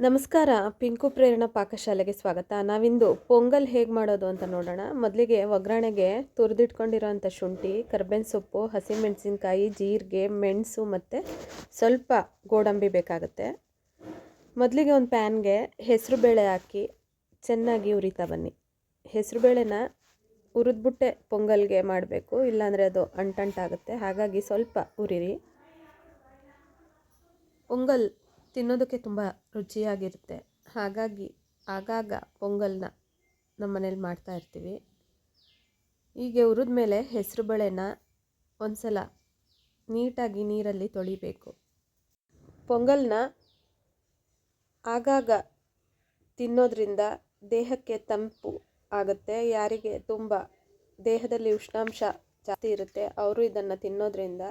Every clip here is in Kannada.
ನಮಸ್ಕಾರ, ಪಿಂಕು ಪ್ರೇರಣಾ ಪಾಕಶಾಲೆಗೆ ಸ್ವಾಗತ. ನಾವಿಂದು ಪೊಂಗಲ್ ಹೇಗೆ ಮಾಡೋದು ಅಂತ ನೋಡೋಣ. ಮೊದಲಿಗೆ ಒಗ್ಗರಣೆಗೆ ತುರಿದಿಟ್ಕೊಂಡಿರೋಂಥ ಶುಂಠಿ, ಕರ್ಬೇವಿನ ಸೊಪ್ಪು, ಹಸಿಮೆಣಸಿನ್ಕಾಯಿ, ಜೀರಿಗೆ, ಮೆಣಸು ಮತ್ತು ಸ್ವಲ್ಪ ಗೋಡಂಬಿ ಬೇಕಾಗುತ್ತೆ. ಮೊದಲಿಗೆ ಒಂದು ಪ್ಯಾನ್ಗೆ ಹೆಸರುಬೇಳೆ ಹಾಕಿ ಚೆನ್ನಾಗಿ ಉರಿತಾ ಬನ್ನಿ. ಹೆಸರುಬೇಳೆನ ಉರಿದ್ಬಿಟ್ಟೆ ಪೊಂಗಲ್ಗೆ ಮಾಡಬೇಕು. ಇಲ್ಲಾಂದರೆ ಅದು ಅಂಟಂಟಾಗುತ್ತೆ. ಹಾಗಾಗಿ ಸ್ವಲ್ಪ ಉರಿರಿ. ಪೊಂಗಲ್ ತಿನ್ನೋದಕ್ಕೆ ತುಂಬ ರುಚಿಯಾಗಿರುತ್ತೆ. ಹಾಗಾಗಿ ಆಗಾಗ ಪೊಂಗಲ್ನ ನಮ್ಮ ಮನೇಲಿ ಮಾಡ್ತಾ ಇರ್ತೀವಿ. ಹೀಗೆ ಹುರಿದ ಮೇಲೆ ಹೆಸರು ಬೇಳೆನ ಒಂದು ಸಲ ನೀಟಾಗಿ ನೀರಲ್ಲಿ ತೊಳಿಬೇಕು. ಪೊಂಗಲ್ನ ಆಗಾಗ ತಿನ್ನೋದ್ರಿಂದ ದೇಹಕ್ಕೆ ತಂಪು ಆಗುತ್ತೆ. ಯಾರಿಗೆ ತುಂಬ ದೇಹದಲ್ಲಿ ಉಷ್ಣಾಂಶ ಜಾಸ್ತಿ ಇರುತ್ತೆ, ಅವರು ಇದನ್ನು ತಿನ್ನೋದ್ರಿಂದ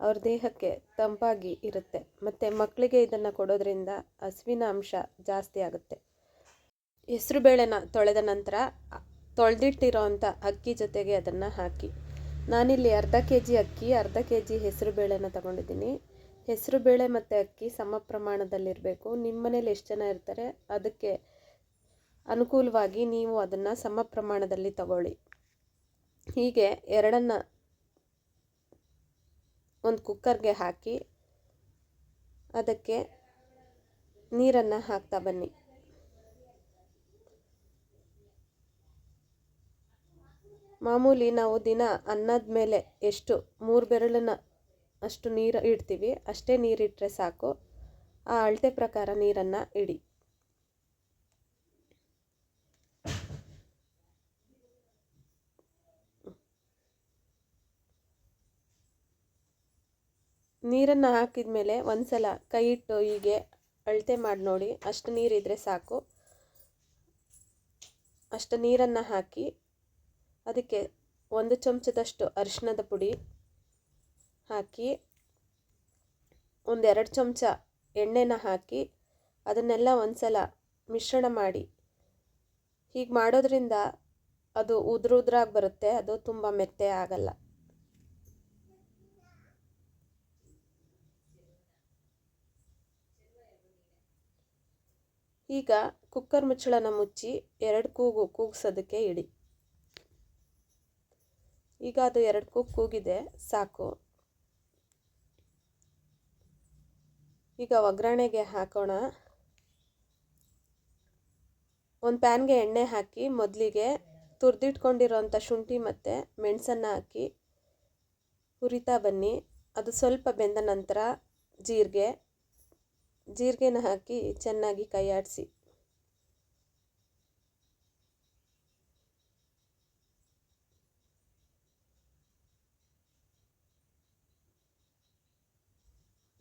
ಅವ್ರ ದೇಹಕ್ಕೆ ತಂಪಾಗಿ ಇರುತ್ತೆ. ಮತ್ತು ಮಕ್ಕಳಿಗೆ ಇದನ್ನು ಕೊಡೋದ್ರಿಂದ ಹಸುವಿನ ಅಂಶ ಜಾಸ್ತಿ ಆಗುತ್ತೆ. ಹೆಸರುಬೇಳೆನ ತೊಳೆದ ನಂತರ ತೊಳೆದಿಟ್ಟಿರೋ ಅಂಥ ಅಕ್ಕಿ ಜೊತೆಗೆ ಅದನ್ನು ಹಾಕಿ. ನಾನಿಲ್ಲಿ ಅರ್ಧ ಕೆ ಜಿ ಅಕ್ಕಿ, ಅರ್ಧ ಕೆ ಜಿ ಹೆಸರು ಬೇಳೇನ ತಗೊಂಡಿದ್ದೀನಿ. ಹೆಸರು ಬೇಳೆ ಮತ್ತು ಅಕ್ಕಿ ಸಮ ಪ್ರಮಾಣದಲ್ಲಿರಬೇಕು. ನಿಮ್ಮ ಮನೇಲಿ ಎಷ್ಟು ಜನ ಇರ್ತಾರೆ? ಅದಕ್ಕೆ ಅನುಕೂಲವಾಗಿ ನೀವು ಅದನ್ನು ಸಮ ಪ್ರಮಾಣದಲ್ಲಿ ತಗೊಳ್ಳಿ. ಹೀಗೆ ಎರಡನ್ನು ಒಂದು ಕುಕ್ಕರ್ಗೆ ಹಾಕಿ ಅದಕ್ಕೆ ನೀರನ್ನು ಹಾಕ್ತಾ ಬನ್ನಿ. ಮಾಮೂಲಿ ನಾವು ದಿನ ಅನ್ನದ ಮೇಲೆ ಎಷ್ಟು ಮೂರು ಬೆರಳನ್ನ ಅಷ್ಟು ನೀರು ಇಡ್ತೀವಿ, ಅಷ್ಟೇ ನೀರಿಟ್ಟರೆ ಸಾಕು. ಆ ಅಳತೆ ಪ್ರಕಾರ ನೀರನ್ನು ಇಡಿ. ನೀರನ್ನು ಹಾಕಿದ ಮೇಲೆ ಒಂದು ಸಲ ಕೈ ಇಟ್ಟು ಹೀಗೆ ಅಳತೆ ಮಾಡಿ ನೋಡಿ. ಅಷ್ಟು ನೀರಿದ್ದರೆ ಸಾಕು. ಅಷ್ಟು ನೀರನ್ನು ಹಾಕಿ ಅದಕ್ಕೆ ಒಂದು ಚಮಚದಷ್ಟು ಅರಿಶಿಣದ ಪುಡಿ ಹಾಕಿ, ಒಂದೆರಡು ಚಮಚ ಎಣ್ಣೆನ ಹಾಕಿ ಅದನ್ನೆಲ್ಲ ಒಂದು ಸಲ ಮಿಶ್ರಣ ಮಾಡಿ. ಹೀಗೆ ಮಾಡೋದ್ರಿಂದ ಅದು ಉದ್ರ ಉದ್ರಾಗಿ ಬರುತ್ತೆ, ಅದು ತುಂಬ ಮೆತ್ತೆ ಆಗಲ್ಲ. ಈಗ ಕುಕ್ಕರ್ ಮುಚ್ಚಳನ ಮುಚ್ಚಿ ಎರಡು ಕೂಗು ಕೂಗಿಸೋದಕ್ಕೆ ಇಡಿ. ಈಗ ಅದು ಎರಡು ಕೂಗು ಕೂಗಿದೆ, ಸಾಕು. ಈಗ ಒಗ್ಗರಣೆಗೆ ಹಾಕೋಣ. ಒಂದು ಪ್ಯಾನ್ಗೆ ಎಣ್ಣೆ ಹಾಕಿ ಮೊದಲಿಗೆ ತುರಿದಿಟ್ಕೊಂಡಿರೋಂಥ ಶುಂಠಿ ಮತ್ತು ಮೆಣಸನ್ನು ಹಾಕಿ ಹುರಿತಾ ಬನ್ನಿ. ಅದು ಸ್ವಲ್ಪ ಬೆಂದ ನಂತರ ಜೀರಿಗೆ ಜೀರಿಗೆನ ಹಾಕಿ ಚೆನ್ನಾಗಿ ಕೈ ಆಡಿಸಿ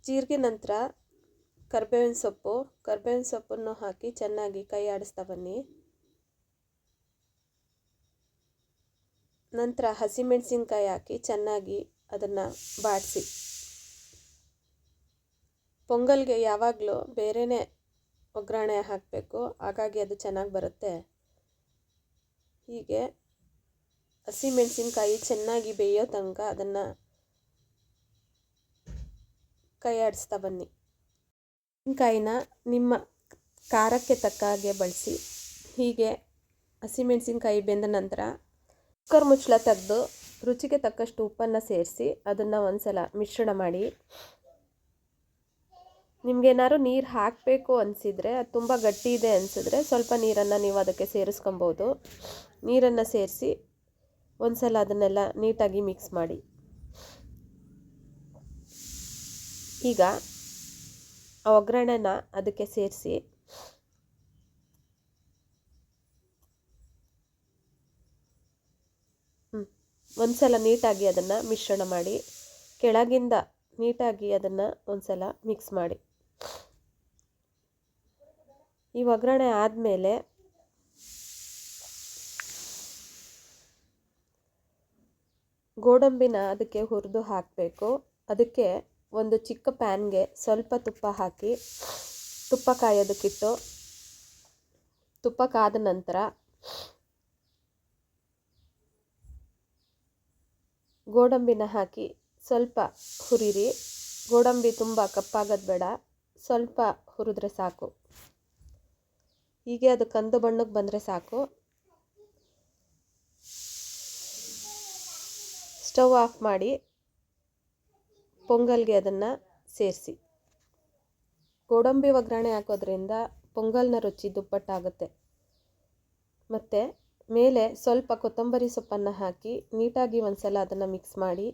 ಜೀರಿಗೆ ನಂತರ ಕರ್ಬೇವಿನ ಸೊಪ್ಪು, ಕರ್ಬೇವಿನ ಸೊಪ್ಪನ್ನು ಹಾಕಿ ಚೆನ್ನಾಗಿ ಕೈ ಆಡಿಸ್ತಾ ಬನ್ನಿ. ನಂತರ ಹಸಿಮೆಣಸಿನ್ಕಾಯಿ ಹಾಕಿ ಚೆನ್ನಾಗಿ ಅದನ್ನು ಬಾಡಿಸಿ. ಪೊಂಗಲ್ಗೆ ಯಾವಾಗಲೂ ಬೇರೆಯೇ ಒಗ್ಗರಣೆ ಹಾಕಬೇಕು. ಹಾಗಾಗಿ ಅದು ಚೆನ್ನಾಗಿ ಬರುತ್ತೆ. ಹೀಗೆ ಹಸಿಮೆಣಸಿನ್ಕಾಯಿ ಚೆನ್ನಾಗಿ ಬೇಯೋ ತನಕ ಅದನ್ನು ಕೈ ಆಡಿಸ್ತಾ ಬನ್ನಿ. ಮೆಣಸಿನ್ಕಾಯಿನ ನಿಮ್ಮ ಖಾರಕ್ಕೆ ತಕ್ಕ ಹಾಗೆ ಬಳಸಿ. ಹೀಗೆ ಹಸಿಮೆಣಸಿನ್ಕಾಯಿ ಬೆಂದ ನಂತರ ಕುಕ್ಕರ್ ಮುಚ್ಚಳ ತೆಗೆದು ರುಚಿಗೆ ತಕ್ಕಷ್ಟು ಉಪ್ಪನ್ನು ಸೇರಿಸಿ ಅದನ್ನು ಒಂದು ಸಲ ಮಿಶ್ರಣ ಮಾಡಿ. ನಿಮಗೇನಾದ್ರು ನೀರು ಹಾಕಬೇಕು ಅನಿಸಿದರೆ, ಅದು ತುಂಬ ಗಟ್ಟಿ ಇದೆ ಅನಿಸಿದ್ರೆ ಸ್ವಲ್ಪ ನೀರನ್ನು ನೀವು ಅದಕ್ಕೆ ಸೇರಿಸ್ಕೊಬೋದು. ನೀರನ್ನು ಸೇರಿಸಿ ಒಂದು ಸಲ ಅದನ್ನೆಲ್ಲ ನೀಟಾಗಿ ಮಿಕ್ಸ್ ಮಾಡಿ. ಈಗ ಆ ಒಗ್ಗರಣೆನ ಅದಕ್ಕೆ ಸೇರಿಸಿ ಒಂದು ಸಲ ನೀಟಾಗಿ ಅದನ್ನು ಮಿಶ್ರಣ ಮಾಡಿ, ಕೆಳಗಿಂದ ನೀಟಾಗಿ ಅದನ್ನು ಒಂದು ಸಲ ಮಿಕ್ಸ್ ಮಾಡಿ. ಈ ಒಗ್ಗರಣೆ ಆದಮೇಲೆ ಗೋಡಂಬಿನ ಅದಕ್ಕೆ ಹುರಿದು ಹಾಕಬೇಕು. ಅದಕ್ಕೆ ಒಂದು ಚಿಕ್ಕ ಪ್ಯಾನ್ಗೆ ಸ್ವಲ್ಪ ತುಪ್ಪ ಹಾಕಿ ತುಪ್ಪ ಕಾಯೋದಕ್ಕಿಟ್ಟು ತುಪ್ಪ ಕಾದ ನಂತರ ಗೋಡಂಬಿನ ಹಾಕಿ ಸ್ವಲ್ಪ ಹುರಿರಿ. ಗೋಡಂಬಿ ತುಂಬ ಕಪ್ಪಾಗೋದು ಬೇಡ. ಸ್ವಲ್ಪ ಹುರಿದ್ರೆ ಸಾಕು. ಹೀಗೆ ಅದು ಕಂದು ಬಣ್ಣಕ್ಕೆ ಬಂದರೆ ಸಾಕು. ಸ್ಟವ್ ಆಫ್ ಮಾಡಿ ಪೊಂಗಲ್ಗೆ ಅದನ್ನು ಸೇರಿಸಿ. ಗೋಡಂಬಿ ಒಗ್ಗರಣೆ ಹಾಕೋದ್ರಿಂದ ಪೊಂಗಲ್ನ ರುಚಿ ದುಪ್ಪಟ್ಟಾಗುತ್ತೆ. ಮತ್ತು ಮೇಲೆ ಸ್ವಲ್ಪ ಕೊತ್ತಂಬರಿ ಸೊಪ್ಪನ್ನು ಹಾಕಿ ನೀಟಾಗಿ ಒಂದು ಸಲ ಅದನ್ನು ಮಿಕ್ಸ್ ಮಾಡಿ.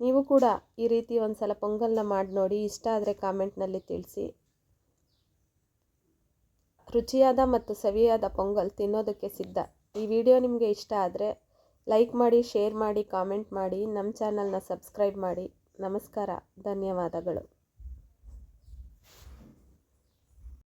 ನೀವು ಕೂಡ ಈ ರೀತಿ ಒಂದು ಸಲ ಪೊಂಗಲ್ನ ಮಾಡಿ ನೋಡಿ, ಇಷ್ಟ ಆದರೆ ಕಾಮೆಂಟ್ನಲ್ಲಿ ತಿಳಿಸಿ. ರುಚಿಯಾದ ಮತ್ತು ಸವಿಯಾದ ಪೊಂಗಲ್ ತಿನ್ನೋದಕ್ಕೆ ಸಿದ್ಧ. ಈ ವಿಡಿಯೋ ನಿಮಗೆ ಇಷ್ಟ ಆದರೆ ಲೈಕ್ ಮಾಡಿ, ಶೇರ್ ಮಾಡಿ, ಕಾಮೆಂಟ್ ಮಾಡಿ, ನಮ್ಮ ಚಾನಲ್ನ ಸಬ್ಸ್ಕ್ರೈಬ್ ಮಾಡಿ. ನಮಸ್ಕಾರ, ಧನ್ಯವಾದಗಳು.